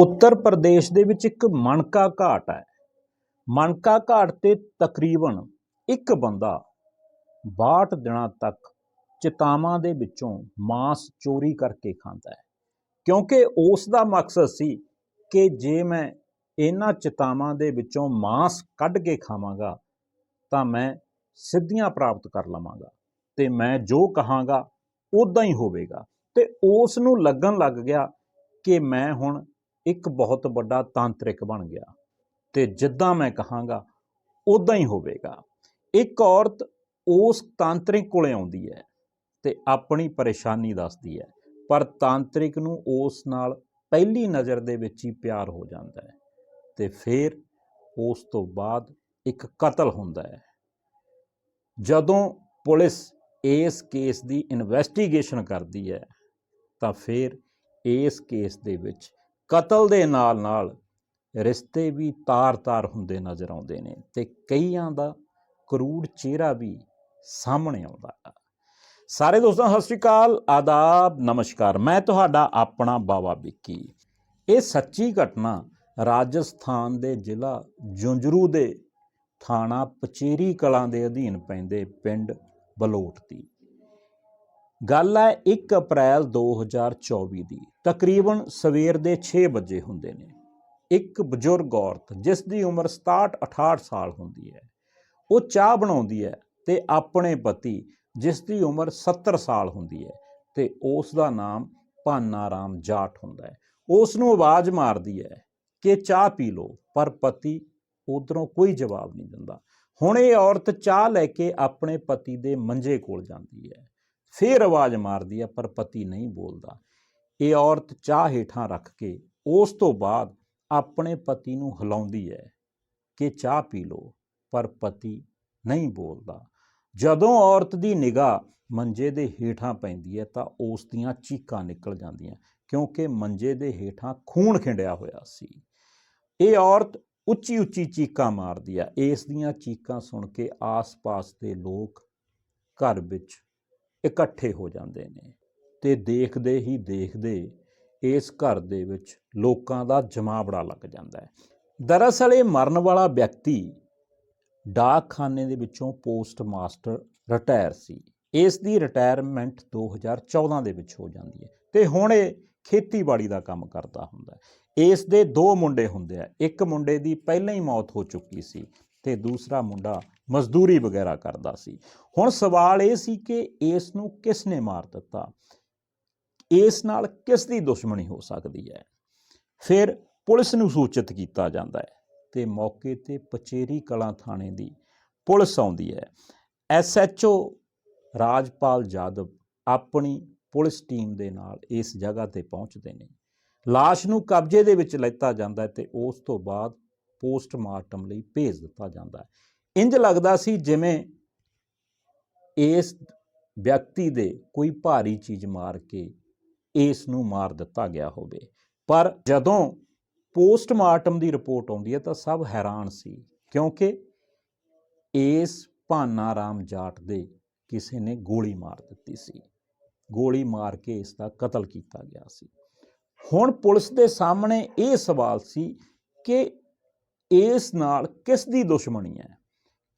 ਉੱਤਰ ਪ੍ਰਦੇਸ਼ ਦੇ ਵਿੱਚ ਇੱਕ ਮਣਕਾ ਘਾਟ ਹੈ। ਮਣਕਾ ਘਾਟ ਤੇ ਤਕਰੀਬਨ ਇੱਕ ਬੰਦਾ 62 ਦਿਨਾਂ ਤੱਕ ਚਿਤਾਵਾਂ ਦੇ ਵਿੱਚੋਂ ਮਾਸ ਚੋਰੀ ਕਰਕੇ ਖਾਂਦਾ ਹੈ। ਕਿਉਂਕਿ ਉਸ ਦਾ ਮਕਸਦ ਸੀ ਕਿ ਜੇ ਮੈਂ ਇਹਨਾਂ ਚਿਤਾਵਾਂ ਦੇ ਵਿੱਚੋਂ ਮਾਸ ਕੱਢ ਕੇ ਖਾਵਾਂਗਾ, ਤਾਂ ਮੈਂ ਸਿੱਧੀਆਂ ਪ੍ਰਾਪਤ ਕਰ ਲਵਾਂਗਾ ਤੇ ਮੈਂ ਜੋ ਕਹਾਂਗਾ ਉਦਾਂ ਹੀ ਹੋਵੇਗਾ। ਤੇ ਉਸ ਨੂੰ ਲੱਗਣ ਲੱਗ ਗਿਆ ਕਿ ਮੈਂ ਹੁਣ ਇੱਕ ਬਹੁਤ ਵੱਡਾ ਤਾਂਤਰਿਕ ਬਣ ਗਿਆ ਤੇ ਜਿੱਦਾਂ ਮੈਂ ਕਹਾਂਗਾ ਉਦਾਂ ਹੀ ਹੋਵੇਗਾ। ਇੱਕ ਔਰਤ ਉਸ ਤਾਂਤਰਿਕ ਕੋਲੇ ਆਉਂਦੀ ਹੈ ਤੇ ਆਪਣੀ ਪਰੇਸ਼ਾਨੀ ਦੱਸਦੀ ਹੈ, ਪਰ ਤਾਂਤਰਿਕ ਨੂੰ ਉਸ ਨਾਲ ਪਹਿਲੀ ਨਜ਼ਰ ਦੇ ਵਿੱਚ ਹੀ ਪਿਆਰ ਹੋ ਜਾਂਦਾ ਹੈ ਤੇ ਫਿਰ ਉਸ ਤੋਂ ਬਾਅਦ ਇੱਕ ਕਤਲ ਹੁੰਦਾ ਹੈ। ਜਦੋਂ ਪੁਲਿਸ ਇਸ ਕੇਸ ਦੀ ਇਨਵੈਸਟੀਗੇਸ਼ਨ ਕਰਦੀ ਹੈ, ਤਾਂ ਫਿਰ ਇਸ ਕੇਸ ਦੇ ਵਿੱਚ ਕਤਲ ਦੇ ਨਾਲ ਨਾਲ ਰਿਸ਼ਤੇ ਵੀ ਤਾਰ-ਤਾਰ ਹੁੰਦੇ ਨਜ਼ਰ ਆਉਂਦੇ ਨੇ ਤੇ ਕਈਆਂ ਦਾ ਕਰੂੜ ਚਿਹਰਾ ਵੀ ਸਾਹਮਣੇ ਆਉਂਦਾ ਹੈ। ਸਾਰੇ ਦੋਸਤਾਂ, ਸਤਿ ਸ਼੍ਰੀ ਅਕਾਲ, ਆਦਾਬ, ਨਮਸਕਾਰ। ਮੈਂ ਤੁਹਾਡਾ ਆਪਣਾ ਬਾਵਾ ਵਿੱਕੀ। ਇਹ ਸੱਚੀ ਘਟਨਾ ਰਾਜਸਥਾਨ ਦੇ ਜ਼ਿਲ੍ਹਾ ਜੁੰਜਰੂ ਦੇ ਥਾਣਾ ਪਚੇਰੀ ਕਲਾਂ ਦੇ ਅਧੀਨ ਪੈਂਦੇ ਪਿੰਡ ਬਲੋਟ ਦੀ। ਗੱਲ ਹੈ 1 ਅਪ੍ਰੈਲ 2024 ਦੀ। ਤਕਰੀਬਨ ਸਵੇਰ ਦੇ 6 ਵਜੇ ਹੁੰਦੇ ਨੇ। ਇੱਕ ਬਜ਼ੁਰਗ ਔਰਤ, ਜਿਸ ਦੀ ਉਮਰ 67 68 ਸਾਲ ਹੁੰਦੀ ਹੈ, ਉਹ ਚਾਹ ਬਣਾਉਂਦੀ ਹੈ ਤੇ ਆਪਣੇ ਪਤੀ, ਜਿਸ ਦੀ ਉਮਰ 70 ਸਾਲ ਹੁੰਦੀ ਹੈ, ਤੇ ਉਸ ਦਾ ਨਾਮ ਭਾਨਾ ਰਾਮ ਜਾਟ ਹੁੰਦਾ ਹੈ। ਉਸ ਨੂੰ ਆਵਾਜ਼ ਮਾਰਦੀ ਹੈ ਕਿ ਚਾਹ ਪੀ ਲਓ, ਪਰ ਪਤੀ ਉਧਰੋਂ ਕੋਈ ਜਵਾਬ ਨਹੀਂ ਦਿੰਦਾ। ਹੁਣ ਇਹ ਔਰਤ ਚਾਹ ਲੈ ਕੇ ਆਪਣੇ ਪਤੀ ਦੇ ਮੰਜੇ ਕੋਲ ਜਾਂਦੀ ਹੈ। ਫੇਰ ਆਵਾਜ਼ ਮਾਰਦੀ ਹੈ ਪਰ ਪਤੀ ਨਹੀਂ ਬੋਲਦਾ। ਇਹ ਔਰਤ ਚਾਹ ਹੇਠਾਂ ਰੱਖ ਕੇ ਉਸ ਤੋਂ ਬਾਅਦ ਆਪਣੇ ਪਤੀ ਨੂੰ ਹਿਲਾਉਂਦੀ ਹੈ ਕਿ ਚਾਹ ਪੀ ਲਓ, ਪਰ ਪਤੀ ਨਹੀਂ ਬੋਲਦਾ। ਜਦੋਂ ਔਰਤ ਦੀ ਨਿਗਾਹ ਮੰਜੇ ਦੇ ਹੇਠਾਂ ਪੈਂਦੀ ਹੈ ਤਾਂ ਉਸ ਦੀਆਂ ਚੀਕਾਂ ਨਿਕਲ ਜਾਂਦੀਆਂ, ਕਿਉਂਕਿ ਮੰਜੇ ਦੇ ਹੇਠਾਂ ਖੂਨ ਖਿੰਡਿਆ ਹੋਇਆ ਸੀ। ਇਹ ਔਰਤ ਉੱਚੀ ਉੱਚੀ ਚੀਕਾਂ ਮਾਰਦੀ ਆ। ਇਸ ਦੀਆਂ ਚੀਕਾਂ ਸੁਣ ਕੇ ਆਸ-ਪਾਸ ਦੇ ਲੋਕ ਘਰ ਵਿੱਚ ਇਕੱਠੇ ਹੋ ਜਾਂਦੇ ਨੇ ਤੇ ਦੇਖਦੇ ਹੀ ਦੇਖਦੇ ਇਸ ਘਰ ਦੇ ਵਿੱਚ ਲੋਕਾਂ ਦਾ ਜਮਾ ਬੜਾ ਲੱਗ ਜਾਂਦਾ ਹੈ। ਦਰਅਸਲ ਇਹ ਮਰਨ ਵਾਲਾ ਵਿਅਕਤੀ ਡਾਕਖਾਨੇ ਦੇ ਵਿੱਚੋਂ ਪੋਸਟ ਮਾਸਟਰ ਰਿਟਾਇਰ ਸੀ। ਇਸ ਦੀ ਰਿਟਾਇਰਮੈਂਟ 2014 ਦੇ ਵਿੱਚ ਹੋ ਜਾਂਦੀ ਹੈ ਤੇ ਹੁਣ ਇਹ ਖੇਤੀਬਾੜੀ ਦਾ ਕੰਮ ਕਰਦਾ ਹੁੰਦਾ ਹੈ। ਇਸ ਦੇ ਦੋ ਮੁੰਡੇ ਹੁੰਦੇ ਆ। ਇੱਕ ਮੁੰਡੇ ਦੀ ਪਹਿਲਾਂ ਹੀ ਮੌਤ ਹੋ ਚੁੱਕੀ ਸੀ ਤੇ ਦੂਸਰਾ ਮੁੰਡਾ ਮਜ਼ਦੂਰੀ ਵਗੈਰਾ ਕਰਦਾ ਸੀ। ਹੁਣ ਸਵਾਲ ਇਹ ਸੀ ਕਿ ਇਸ ਨੂੰ ਕਿਸ ਨੇ ਮਾਰ ਦਿੱਤਾ? ਇਸ ਨਾਲ ਕਿਸ ਦੀ ਦੁਸ਼ਮਣੀ ਹੋ ਸਕਦੀ ਹੈ? ਫਿਰ ਪੁਲਿਸ ਨੂੰ ਸੂਚਿਤ ਕੀਤਾ ਜਾਂਦਾ ਹੈ ਤੇ ਮੌਕੇ ਤੇ ਪਚੇਰੀ ਕਲਾਂ ਥਾਣੇ ਦੀ ਪੁਲਿਸ ਆਉਂਦੀ ਹੈ। ਐਸਐਚਓ ਰਾਜਪਾਲ ਜਾਦਵ ਆਪਣੀ ਪੁਲਿਸ ਟੀਮ ਦੇ ਨਾਲ ਇਸ ਜਗ੍ਹਾ ਤੇ ਪਹੁੰਚਦੇ ਨੇ। ਲਾਸ਼ ਨੂੰ ਕਬਜ਼ੇ ਦੇ ਵਿੱਚ ਲੈਤਾ ਜਾਂਦਾ ਹੈ ਤੇ ਉਸ ਤੋਂ ਬਾਅਦ ਪੋਸਟਮਾਰਟਮ ਲਈ ਭੇਜ ਦਿੱਤਾ ਜਾਂਦਾ ਹੈ। ਇੰਜ ਲੱਗਦਾ ਸੀ ਜਿਵੇਂ ਇਸ ਵਿਅਕਤੀ ਦੇ ਕੋਈ ਭਾਰੀ ਚੀਜ਼ ਮਾਰ ਕੇ ਇਸ ਨੂੰ ਮਾਰ ਦਿੱਤਾ ਗਿਆ ਹੋਵੇ। ਪਰ ਜਦੋਂ ਪੋਸਟਮਾਰਟਮ ਦੀ ਰਿਪੋਰਟ ਆਉਂਦੀ ਹੈ ਤਾਂ ਸਭ ਹੈਰਾਨ ਸੀ, ਕਿਉਂਕਿ ਇਸ ਭਾਨਾ ਰਾਮ ਜਾਟ ਦੇ ਕਿਸੇ ਨੇ ਗੋਲੀ ਮਾਰ ਦਿੱਤੀ ਸੀ। ਗੋਲੀ ਮਾਰ ਕੇ ਇਸ ਦਾ ਕਤਲ ਕੀਤਾ ਗਿਆ ਸੀ। ਹੁਣ ਪੁਲਿਸ ਦੇ ਸਾਹਮਣੇ ਇਹ ਸਵਾਲ ਸੀ ਕਿ ਇਸ ਨਾਲ ਕਿਸ ਦੀ ਦੁਸ਼ਮਣੀ ਹੈ?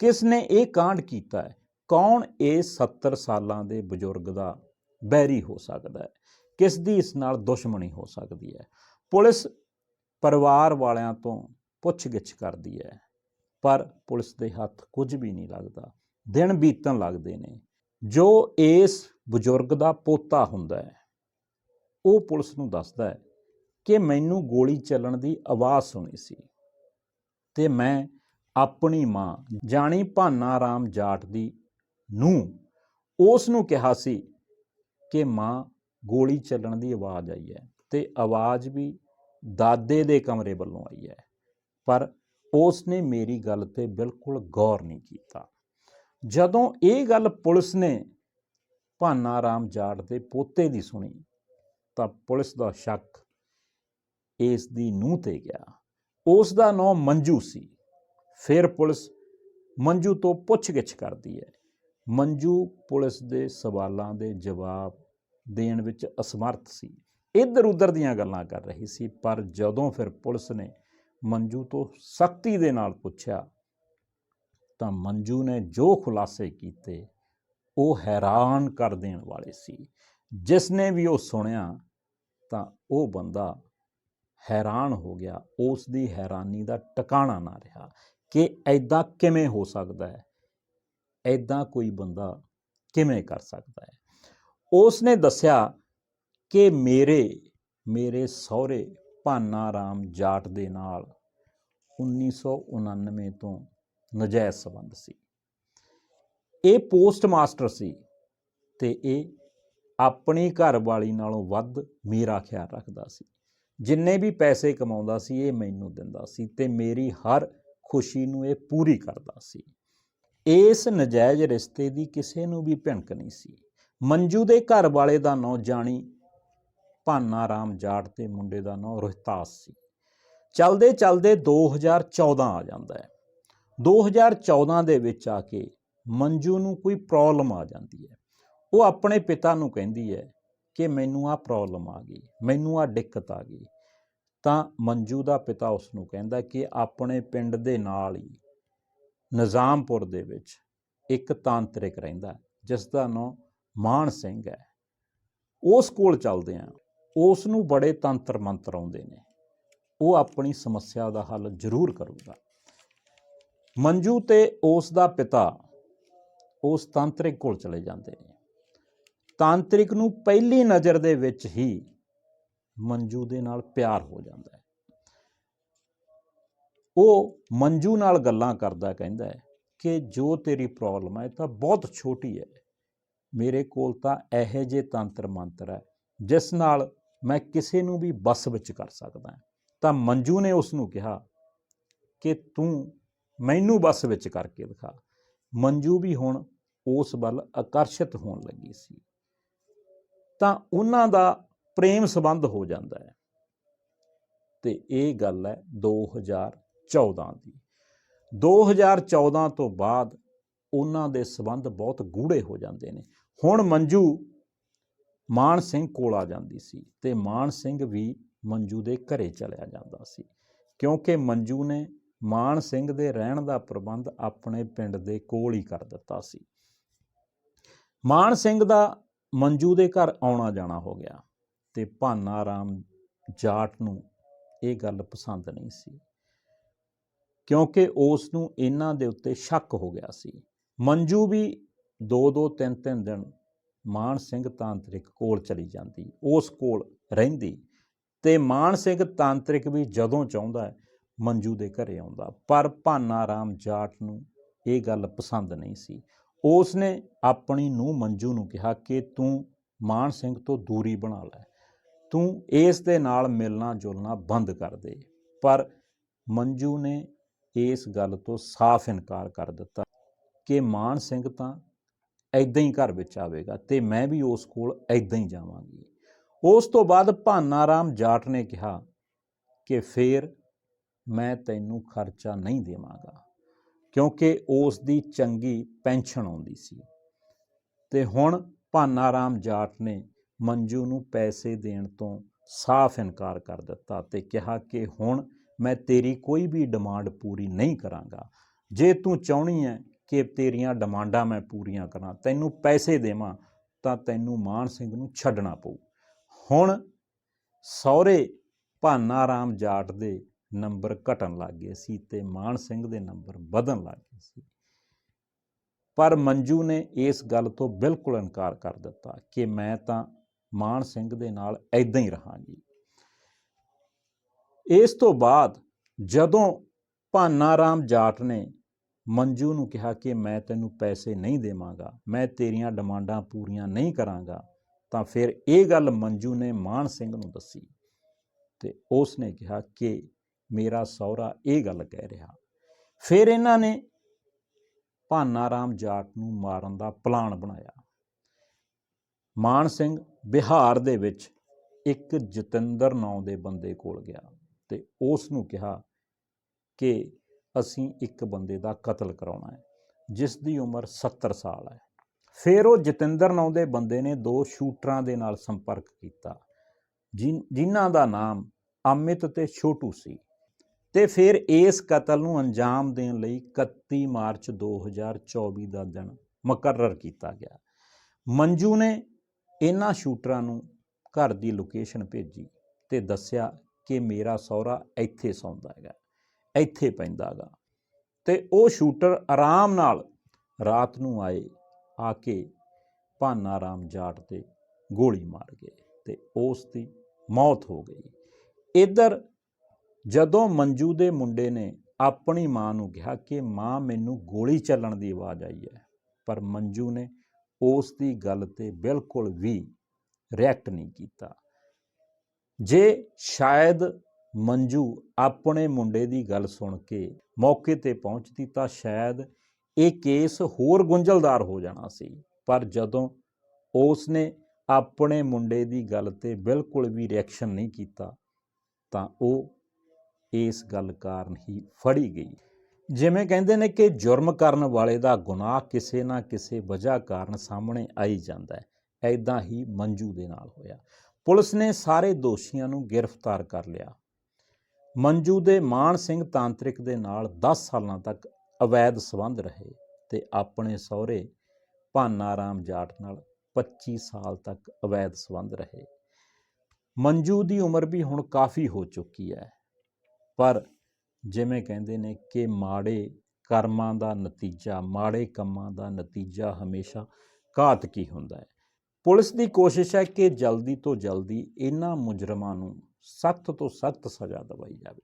ਕਿਸ ਨੇ ਇਹ ਕਾਂਡ ਕੀਤਾ ਹੈ? ਕੌਣ ਇਹ 70 ਸਾਲਾਂ ਦੇ ਬਜ਼ੁਰਗ ਦਾ ਬੈਰੀ ਹੋ ਸਕਦਾ ਹੈ? ਕਿਸ ਦੀ ਇਸ ਨਾਲ ਦੁਸ਼ਮਣੀ ਹੋ ਸਕਦੀ ਹੈ? ਪੁਲਿਸ ਪਰਿਵਾਰ ਵਾਲਿਆਂ ਤੋਂ ਪੁੱਛਗਿੱਛ ਕਰਦੀ ਹੈ, ਪਰ ਪੁਲਿਸ ਦੇ ਹੱਥ ਕੁਝ ਵੀ ਨਹੀਂ ਲੱਗਦਾ। ਦਿਨ ਬੀਤਣ ਲੱਗਦੇ ਨੇ। ਜੋ ਇਸ ਬਜ਼ੁਰਗ ਦਾ ਪੋਤਾ ਹੁੰਦਾ ਹੈ, ਉਹ ਪੁਲਿਸ ਨੂੰ ਦੱਸਦਾ ਹੈ ਕਿ ਮੈਨੂੰ ਗੋਲੀ ਚੱਲਣ ਦੀ ਆਵਾਜ਼ ਸੁਣੀ ਸੀ ਤੇ ਮੈਂ ਆਪਣੀ ਮਾਂ ਜਾਣੀ ਭਾਨਾ ਰਾਮ ਜਾਟ ਦੀ ਨੂੰ ਉਸ ਨੂੰ ਕਿਹਾ ਸੀ ਕਿ ਮਾਂ, ਗੋਲੀ ਚੱਲਣ ਦੀ ਆਵਾਜ਼ ਆਈ ਹੈ ਤੇ ਆਵਾਜ਼ ਵੀ ਦਾਦੇ ਦੇ ਕਮਰੇ ਵੱਲੋਂ ਆਈ ਹੈ। ਪਰ ਉਸ ਨੇ ਮੇਰੀ ਗੱਲ ਤੇ ਬਿਲਕੁਲ ਗੌਰ ਨਹੀਂ ਕੀਤਾ। ਜਦੋਂ ਇਹ ਗੱਲ ਪੁਲਿਸ ਨੇ ਭਾਨਾ ਰਾਮ ਜਾਟ ਦੇ ਪੋਤੇ ਦੀ ਸੁਣੀ, ਤਾਂ ਪੁਲਿਸ ਦਾ ਸ਼ੱਕ ਇਸ ਦੀ ਨੂੰਹ ਤੇ ਗਿਆ। ਉਸ ਦਾ ਨਾਮ ਮੰਜੂ ਸੀ। ਫਿਰ ਪੁਲਿਸ ਮੰਜੂ ਤੋਂ ਪੁੱਛਗਿੱਛ ਕਰਦੀ ਹੈ। ਮੰਜੂ ਪੁਲਿਸ ਦੇ ਸਵਾਲਾਂ ਦੇ ਜਵਾਬ ਦੇਣ ਵਿੱਚ ਅਸਮਰਥ ਸੀ। ਇੱਧਰ ਉੱਧਰ ਦੀਆਂ ਗੱਲਾਂ ਕਰ ਰਹੀ ਸੀ, ਪਰ ਜਦੋਂ ਫਿਰ ਪੁਲਿਸ ਨੇ ਮੰਜੂ ਤੋਂ ਸਖਤੀ ਦੇ ਨਾਲ ਪੁੱਛਿਆ, ਤਾਂ ਮੰਜੂ ਨੇ ਜੋ ਖੁਲਾਸੇ ਕੀਤੇ, ਉਹ ਹੈਰਾਨ ਕਰ ਦੇਣ ਵਾਲੇ ਸੀ। ਜਿਸ ਨੇ ਵੀ ਉਹ ਸੁਣਿਆ, ਤਾਂ ਉਹ ਬੰਦਾ ਹੈਰਾਨ ਹੋ ਗਿਆ। ਉਸ ਦੀ ਹੈਰਾਨੀ ਦਾ ਟਿਕਾਣਾ ਨਾ ਰਿਹਾ। ਕਿ ਐਦਾਂ ਕਿਵੇਂ ਹੋ ਸਕਦਾ ਹੈ? ਐਦਾਂ ਕੋਈ ਬੰਦਾ ਕਿਵੇਂ ਕਰ ਸਕਦਾ ਹੈ? ਉਸ ਨੇ ਦੱਸਿਆ ਕਿ ਮੇਰੇ ਮੇਰੇ ਸਹੁਰੇ ਭਾਨਾ ਰਾਮ ਜਾਟ ਦੇ ਨਾਲ 1999 ਤੋਂ ਨਜਾਇਜ਼ ਸੰਬੰਧ ਸੀ। ਇਹ ਪੋਸਟ ਮਾਸਟਰ ਸੀ ਤੇ ਇਹ ਆਪਣੀ ਘਰਵਾਲੀ ਨਾਲੋਂ ਵੱਧ ਮੇਰਾ ਖਿਆਲ ਰੱਖਦਾ ਸੀ। ਜਿੰਨੇ ਵੀ ਪੈਸੇ ਕਮਾਉਂਦਾ ਸੀ, ਇਹ ਮੈਨੂੰ ਦਿੰਦਾ ਸੀ ਤੇ ਮੇਰੀ ਹਰ ਖੁਸ਼ੀ ਨੂੰ ਇਹ ਪੂਰੀ ਕਰਦਾ ਸੀ। ਇਸ ਨਜਾਇਜ਼ ਰਿਸ਼ਤੇ ਦੀ ਕਿਸੇ ਨੂੰ ਵੀ ਭਿਣਕ ਨਹੀਂ ਸੀ। ਮੰਜੂ ਦੇ ਘਰ ਵਾਲੇ ਦਾ ਨਾਂ ਜਾਣੀ ਭਾਨਾ ਰਾਮ ਜਾਟ ਤੇ ਮੁੰਡੇ ਦਾ ਨਾਂ ਰੋਹਿਤਾਸ ਸੀ। ਚਲਦੇ ਚਲਦੇ 2014 ਆ ਜਾਂਦਾ ਹੈ। 2014 ਦੇ ਵਿੱਚ ਆ ਕੇ ਮੰਜੂ ਨੂੰ ਕੋਈ ਪ੍ਰੋਬਲਮ ਆ ਜਾਂਦੀ ਹੈ। ਉਹ ਆਪਣੇ ਪਿਤਾ ਨੂੰ ਕਹਿੰਦੀ ਹੈ ਕਿ ਮੈਨੂੰ ਆ ਪ੍ਰੋਬਲਮ ਆ ਗਈ, ਮੈਨੂੰ ਆ ਦਿੱਕਤ ਆ ਗਈ। ਤਾਂ ਮੰਜੂ ਦਾ ਪਿਤਾ ਉਸ ਨੂੰ ਕਹਿੰਦਾ ਕਿ ਆਪਣੇ ਪਿੰਡ ਦੇ ਨਾਲ ਹੀ ਨਿਜ਼ਾਮਪੁਰ ਦੇ ਵਿੱਚ ਇੱਕ ਤਾਂਤਰਿਕ ਰਹਿੰਦਾ ਜਿਸ ਦਾ ਨਾਮ ਮਾਨ ਸਿੰਘ ਹੈ। ਉਸ ਕੋਲ ਚੱਲਦੇ ਆ ਉਸ ਨੂੰ ਬੜੇ ਤੰਤਰ ਮੰਤਰ ਆਉਂਦੇ ਨੇ। ਉਹ ਆਪਣੀ ਸਮੱਸਿਆ ਦਾ ਹੱਲ ਜ਼ਰੂਰ ਕਰੂਗਾ। ਮੰਜੂ ਤੇ ਉਸ ਦਾ ਪਿਤਾ ਉਸ ਤਾਂਤਰਿਕ ਕੋਲ ਚਲੇ ਜਾਂਦੇ ਨੇ। ਤਾਂਤਰਿਕ ਨੂੰ ਪਹਿਲੀ ਨਜ਼ਰ ਦੇ ਵਿੱਚ ਹੀ ਮੰਜੂ ਦੇ ਨਾਲ ਪਿਆਰ ਹੋ ਜਾਂਦਾ ਹੈ। ਉਹ ਮੰਜੂ ਨਾਲ ਗੱਲਾਂ ਕਰਦਾ ਕਹਿੰਦਾ ਹੈ ਕਿ ਜੋ ਤੇਰੀ ਪ੍ਰੋਬਲਮ ਹੈ ਤਾਂ ਬਹੁਤ ਛੋਟੀ ਹੈ। ਮੇਰੇ ਕੋਲ ਤਾਂ ਇਹੋ ਜਿਹੇ ਤੰਤਰ ਮੰਤਰ ਹੈ, ਜਿਸ ਨਾਲ ਮੈਂ ਕਿਸੇ ਨੂੰ ਵੀ ਬਸ ਵਿੱਚ ਕਰ ਸਕਦਾ ਹਾਂ। ਤਾਂ ਮੰਜੂ ਨੇ ਉਸ ਨੂੰ ਕਿਹਾ ਕਿ ਤੂੰ ਮੈਨੂੰ ਬਸ ਵਿੱਚ ਕਰਕੇ ਦਿਖਾ। ਮੰਜੂ ਵੀ ਹੁਣ ਉਸ ਵੱਲ ਆਕਰਸ਼ਿਤ ਹੋਣ ਲੱਗੀ ਸੀ। ਤਾਂ ਉਹਨਾਂ ਦਾ ਪ੍ਰੇਮ ਸੰਬੰਧ ਹੋ ਜਾਂਦਾ ਹੈ। ਤੇ ਇਹ ਗੱਲ ਹੈ 2014 ਦੀ। 2014 ਤੋਂ ਬਾਅਦ ਉਹਨਾਂ ਦੇ ਸੰਬੰਧ ਬਹੁਤ ਗੂੜੇ ਹੋ ਜਾਂਦੇ ਨੇ। ਹੁਣ ਮੰਜੂ ਮਾਨ ਸਿੰਘ ਕੋਲ ਆ ਜਾਂਦੀ ਸੀ ਤੇ ਮਾਨ ਸਿੰਘ ਵੀ ਮੰਜੂ ਦੇ ਘਰੇ ਚਲਿਆ ਜਾਂਦਾ ਸੀ। ਕਿਉਂਕਿ ਮੰਜੂ ਨੇ ਮਾਨ ਸਿੰਘ ਦੇ ਰਹਿਣ ਦਾ ਪ੍ਰਬੰਧ ਆਪਣੇ ਪਿੰਡ ਦੇ ਕੋਲ ਹੀ ਕਰ ਦਿੱਤਾ ਸੀ। ਮਾਨ ਸਿੰਘ ਦਾ ਮੰਜੂ ਦੇ ਘਰ ਆਉਣਾ ਜਾਣਾ ਹੋ ਗਿਆ। ਤੇ ਭਾਨਾ ਰਾਮ ਜਾਟ ਨੂੰ ਇਹ ਗੱਲ ਪਸੰਦ ਨਹੀਂ ਸੀ। ਕਿਉਂਕਿ ਉਸ ਨੂੰ ਇਹਨਾਂ ਦੇ ਉੱਤੇ ਸ਼ੱਕ ਹੋ ਗਿਆ ਸੀ। ਮੰਜੂ ਵੀ ਦੋ ਦੋ ਤਿੰਨ ਤਿੰਨ ਦਿਨ ਮਾਨ ਸਿੰਘ ਤਾਂਤਰਿਕ ਕੋਲ ਚਲੀ ਜਾਂਦੀ, ਉਸ ਕੋਲ ਰਹਿੰਦੀ ਤੇ ਮਾਨ ਸਿੰਘ ਤਾਂਤਰਿਕ ਵੀ ਜਦੋਂ ਚਾਹੁੰਦਾ ਹੈ, ਮੰਜੂ ਦੇ ਘਰੇ ਆਉਂਦਾ। ਪਰ ਭਾਨਾ ਰਾਮ ਜਾਟ ਨੂੰ ਇਹ ਗੱਲ ਪਸੰਦ ਨਹੀਂ ਸੀ। ਉਸ ਨੇ ਆਪਣੀ ਨੂੰ ਮੰਜੂ ਨੂੰ ਕਿਹਾ ਕਿ ਤੂੰ ਮਾਨ ਸਿੰਘ ਤੋਂ ਦੂਰੀ ਬਣਾ ਲੈ। ਤੂੰ ਇਸ ਦੇ ਨਾਲ ਮਿਲਣਾ ਜੁਲਣਾ ਬੰਦ ਕਰ ਦੇ। ਪਰ ਮੰਜੂ ਨੇ ਇਸ ਗੱਲ ਤੋਂ ਸਾਫ਼ ਇਨਕਾਰ ਕਰ ਦਿੱਤਾ ਕਿ ਮਾਨ ਸਿੰਘ ਤਾਂ ਐਦਾਂ ਹੀ ਘਰ ਵਿੱਚ ਆਵੇਗਾ ਤੇ ਮੈਂ ਵੀ ਉਸ ਕੋਲ ਐਦਾਂ ਹੀ ਜਾਵਾਂਗੀ। ਉਸ ਤੋਂ ਬਾਅਦ ਭਾਨਾ ਰਾਮ ਜਾਟ ਨੇ ਕਿਹਾ ਕਿ ਫੇਰ ਮੈਂ ਤੈਨੂੰ ਖਰਚਾ ਨਹੀਂ ਦੇਵਾਂਗਾ ਕਿਉਂਕਿ ਉਸ ਦੀ ਚੰਗੀ ਪੈਨਸ਼ਨ ਆਉਂਦੀ ਸੀ। ਤੇ ਹੁਣ ਭਾਨਾ ਰਾਮ ਜਾਟ ਨੇ ਮੰਜੂ ਨੂੰ ਪੈਸੇ ਦੇਣ ਤੋਂ ਸਾਫ਼ ਇਨਕਾਰ ਕਰ ਦਿੱਤਾ ਤੇ ਕਿਹਾ ਕਿ ਹੁਣ ਮੈਂ ਤੇਰੀ ਕੋਈ ਵੀ ਡਿਮਾਂਡ ਪੂਰੀ ਨਹੀਂ ਕਰਾਂਗਾ। ਜੇ ਤੂੰ ਚਾਹਣੀ ਹੈ ਕਿ ਤੇਰੀਆਂ ਡਿਮਾਂਡਾਂ ਮੈਂ ਪੂਰੀਆਂ ਕਰਾਂ, ਤੈਨੂੰ ਪੈਸੇ ਦੇਵਾਂ, ਤਾਂ ਤੈਨੂੰ ਮਾਨ ਸਿੰਘ ਨੂੰ ਛੱਡਣਾ ਪਊ। ਹੁਣ ਸਹੁਰੇ ਭਾਨਾ ਰਾਮ ਜਾਟ ਦੇ ਨੰਬਰ ਘਟਣ ਲੱਗ ਗਏ ਸੀ ਤੇ ਮਾਨ ਸਿੰਘ ਦੇ ਨੰਬਰ ਵਧਣ ਲੱਗ ਗਏ ਸੀ। ਪਰ ਮੰਜੂ ਨੇ ਇਸ ਗੱਲ ਤੋਂ ਬਿਲਕੁਲ ਇਨਕਾਰ ਕਰ ਦਿੱਤਾ ਕਿ ਮੈਂ ਤਾਂ ਮਾਨ ਸਿੰਘ ਦੇ ਨਾਲ ਐਦਾਂ ਹੀ ਰਹਾਂਗੀ। ਇਸ ਤੋਂ ਬਾਅਦ ਜਦੋਂ ਭਾਨਾ ਰਾਮ ਜਾਟ ਨੇ ਮੰਜੂ ਨੂੰ ਕਿਹਾ ਕਿ ਮੈਂ ਤੈਨੂੰ ਪੈਸੇ ਨਹੀਂ ਦੇਵਾਂਗਾ, ਮੈਂ ਤੇਰੀਆਂ ਡਿਮਾਂਡਾਂ ਪੂਰੀਆਂ ਨਹੀਂ ਕਰਾਂਗਾ, ਤਾਂ ਫਿਰ ਇਹ ਗੱਲ ਮੰਜੂ ਨੇ ਮਾਨ ਸਿੰਘ ਨੂੰ ਦੱਸੀ ਤੇ ਉਸ ਨੇ ਕਿਹਾ ਕਿ ਮੇਰਾ ਸਹੁਰਾ ਇਹ ਗੱਲ ਕਹਿ ਰਿਹਾ। ਫਿਰ ਇਹਨਾਂ ਨੇ ਭਾਨਾ ਰਾਮ ਜਾਟ ਨੂੰ ਮਾਰਨ ਦਾ ਪਲਾਨ ਬਣਾਇਆ। ਮਾਨ ਸਿੰਘ ਬਿਹਾਰ ਦੇ ਵਿੱਚ ਇੱਕ ਜਤਿੰਦਰ ਨਾਂ ਦੇ ਬੰਦੇ ਕੋਲ ਗਿਆ ਤੇ ਉਸ ਨੂੰ ਕਿਹਾ ਕਿ ਅਸੀਂ ਇੱਕ ਬੰਦੇ ਦਾ ਕਤਲ ਕਰਾਉਣਾ ਹੈ, ਜਿਸ ਦੀ ਉਮਰ 70 ਸਾਲ ਹੈ। ਫਿਰ ਉਹ ਜਤਿੰਦਰ ਨਾਂ ਦੇ ਬੰਦੇ ਨੇ ਦੋ ਸ਼ੂਟਰਾਂ ਦੇ ਨਾਲ ਸੰਪਰਕ ਕੀਤਾ, ਜਿਨ- ਜਿਨ੍ਹਾਂ ਦਾ ਨਾਮ ਅਮਿਤ ਤੇ ਛੋਟੂ ਸੀ ਤੇ ਫਿਰ ਇਸ ਕਤਲ ਨੂੰ ਅੰਜਾਮ ਦੇਣ ਲਈ 31 ਮਾਰਚ 2024 ਦਾ ਦਿਨ ਮੁਕਰਰ ਕੀਤਾ ਗਿਆ। ਮੰਜੂ ਨੇ ਇਹਨਾਂ ਸ਼ੂਟਰਾਂ ਨੂੰ ਘਰ ਦੀ ਲੋਕੇਸ਼ਨ ਭੇਜੀ ਤੇ ਦੱਸਿਆ ਕਿ ਮੇਰਾ ਸਹੁਰਾ ਇੱਥੇ ਸੌਂਦਾ ਹੈਗਾ, ਇੱਥੇ ਪੈਂਦਾ ਹੈਗਾ। ਤੇ ਉਹ ਸ਼ੂਟਰ ਆਰਾਮ ਨਾਲ ਰਾਤ ਨੂੰ ਆਏ, ਆ ਕੇ ਭਾਨਾ ਰਾਮ ਜਾਟ ਤੇ ਗੋਲੀ ਮਾਰ ਗਏ ਤੇ ਉਸ ਦੀ ਮੌਤ ਹੋ ਗਈ। ਇੱਧਰ ਜਦੋਂ ਮੰਜੂ ਦੇ ਮੁੰਡੇ ਨੇ ਆਪਣੀ ਮਾਂ ਨੂੰ ਕਿਹਾ ਕਿ ਮਾਂ, ਮੈਨੂੰ ਗੋਲੀ ਚੱਲਣ ਦੀ ਆਵਾਜ਼ ਆਈ ਹੈ, ਪਰ ਮੰਜੂ ਨੇ ਉਸ ਦੀ ਗੱਲ ਤੇ ਬਿਲਕੁਲ ਵੀ ਰਿਐਕਟ ਨਹੀਂ ਕੀਤਾ। ਜੇ ਸ਼ਾਇਦ ਮੰਜੂ ਆਪਣੇ ਮੁੰਡੇ ਦੀ ਗੱਲ ਸੁਣ ਕੇ ਮੌਕੇ ਤੇ ਪਹੁੰਚਦੀ ਤਾਂ ਸ਼ਾਇਦ ਇਹ ਕੇਸ ਹੋਰ ਗੁੰਝਲਦਾਰ ਹੋ ਜਾਣਾ ਸੀ, ਪਰ ਜਦੋਂ ਉਸ ਨੇ ਆਪਣੇ ਮੁੰਡੇ ਦੀ ਗੱਲ ਤੇ ਬਿਲਕੁਲ ਵੀ ਰਿਐਕਸ਼ਨ ਨਹੀਂ ਕੀਤਾ ਤਾਂ ਉਹ ਇਸ ਗੱਲ ਕਾਰਨ ਹੀ ਫੜੀ ਗਈ। ਜਿਵੇਂ ਕਹਿੰਦੇ ਨੇ ਕਿ ਜੁਰਮ ਕਰਨ ਵਾਲੇ ਦਾ ਗੁਨਾਹ ਕਿਸੇ ਨਾ ਕਿਸੇ ਵਜ੍ਹਾ ਕਾਰਨ ਸਾਹਮਣੇ ਆਈ ਜਾਂਦਾ ਹੈ। ਐਦਾਂ ਹੀ ਮੰਜੂ ਦੇ ਨਾਲ ਹੋਇਆ। ਪੁਲਿਸ ਨੇ ਸਾਰੇ ਦੋਸ਼ੀਆਂ ਨੂੰ ਗ੍ਰਿਫਤਾਰ ਕਰ ਲਿਆ। ਮੰਜੂ ਦੇ ਮਾਨ ਸਿੰਘ ਤਾਂਤਰਿਕ ਦੇ ਨਾਲ 10 ਸਾਲਾਂ ਤੱਕ ਅਵੈਧ ਸੰਬੰਧ ਰਹੇ ਤੇ ਆਪਣੇ ਸਹੁਰੇ ਭਾਨਾ ਰਾਮ ਜਾਟ ਨਾਲ 25 ਸਾਲ ਤੱਕ ਅਵੈਧ ਸੰਬੰਧ ਰਹੇ। ਮੰਜੂ ਦੀ ਉਮਰ ਵੀ ਹੁਣ ਕਾਫੀ ਹੋ ਚੁੱਕੀ ਹੈ। ਪਰ ਜਿਵੇਂ ਕਹਿੰਦੇ ਨੇ ਕਿ ਮਾੜੇ ਕਰਮਾਂ ਦਾ ਨਤੀਜਾ, ਮਾੜੇ ਕੰਮਾਂ ਦਾ ਨਤੀਜਾ ਹਮੇਸ਼ਾ ਘਾਤਕੀ ਹੁੰਦਾ ਹੈ? ਪੁਲਿਸ ਦੀ ਕੋਸ਼ਿਸ਼ ਹੈ ਕਿ ਜਲਦੀ ਤੋਂ ਜਲਦੀ ਇਹਨਾਂ ਮੁਜਰਮਾਂ ਨੂੰ ਸਖਤ ਤੋਂ ਸਖਤ ਸਜ਼ਾ ਦਵਾਈ ਜਾਵੇ।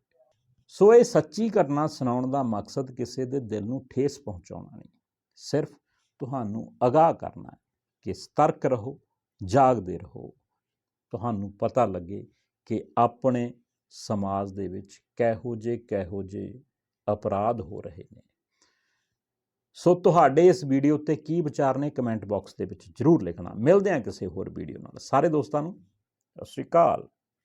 ਸੋ ਇਹ ਸੱਚੀ ਘਟਨਾ ਸੁਣਾਉਣ ਦਾ ਮਕਸਦ ਕਿਸੇ ਦੇ ਦਿਲ ਨੂੰ ਠੇਸ ਪਹੁੰਚਾਉਣਾ ਨਹੀਂ। ਸਿਰਫ ਤੁਹਾਨੂੰ ਅਗਾਹ ਕਰਨਾ ਹੈ ਕਿ ਸਤਰਕ ਰਹੋ, ਜਾਗਦੇ ਰਹੋ। ਤੁਹਾਨੂੰ ਪਤਾ ਲੱਗੇ ਕਿ ਆਪਣੇ ਸਮਾਜ ਦੇ ਵਿੱਚ ਕਿਹੋ ਜਿਹੇ ਕਿਹੋ ਜਿਹੇ ਅਪਰਾਧ ਹੋ ਰਹੇ ਨੇ। ਸੋ ਤੁਹਾਡੇ ਇਸ ਵੀਡੀਓ ਤੇ ਕੀ ਵਿਚਾਰ ਨੇ ਕਮੈਂਟ ਬਾਕਸ ਦੇ ਵਿੱਚ ਜਰੂਰ ਲਿਖਣਾ। ਮਿਲਦੇ ਹਾਂ ਕਿਸੇ ਹੋਰ ਵੀਡੀਓ ਨਾਲ। ਸਾਰੇ ਦੋਸਤਾਂ ਨੂੰ, ਸਤਿ ਸ਼੍ਰੀ ਅਕਾਲ।